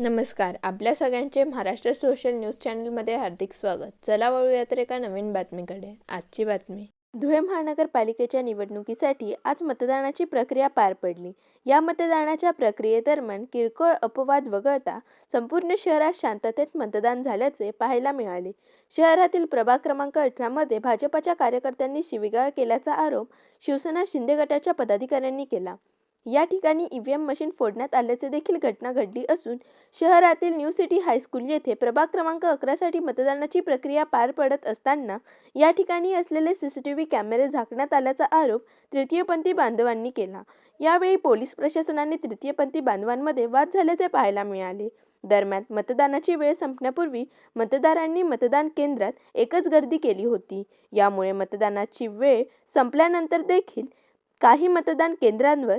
नमस्कार. आपल्या सगळ्यांचे महाराष्ट्र सोशल न्यूज चॅनलमध्ये हार्दिक स्वागत. चला वळूया तर एका नवीन बातमीकडे. आजची बातमी. धुळे महानगरपालिकेच्या निवडणुकीसाठी आज मतदानाची प्रक्रिया पार पडली. या मतदानाच्या प्रक्रियेदरम्यान किरकोळ अपवाद वगळता संपूर्ण शहरात शांततेत मतदान झाल्याचे पाहायला मिळाले. शहरातील प्रभाग क्रमांक अठरामध्ये भाजपाच्या कार्यकर्त्यांनी शिवीगाळ केल्याचा आरोप शिवसेना शिंदे गटाच्या पदाधिकाऱ्यांनी केला. या ठिकाणी ईव्हीएम मशीन फोडण्यात आल्याचे देखील घटना घडली असून शहरातील न्यू सिटी हायस्कूल येथे प्रभाग क्रमांक अकरासाठी मतदानाची प्रक्रिया पार पडत असताना या ठिकाणी असलेले सीसीटीव्ही कॅमेरे झाकण्यात आल्याचा आरोप तृतीयपंथी बांधवांनी केला. यावेळी पोलीस प्रशासनाने तृतीयपंथी बांधवांमध्ये वाद झाल्याचे पाहायला मिळाले. दरम्यान मतदानाची वेळ संपण्यापूर्वी मतदारांनी मतदान केंद्रात एकच गर्दी केली होती. यामुळे मतदानाची वेळ संपल्यानंतर देखील काही मतदान केंद्रांवर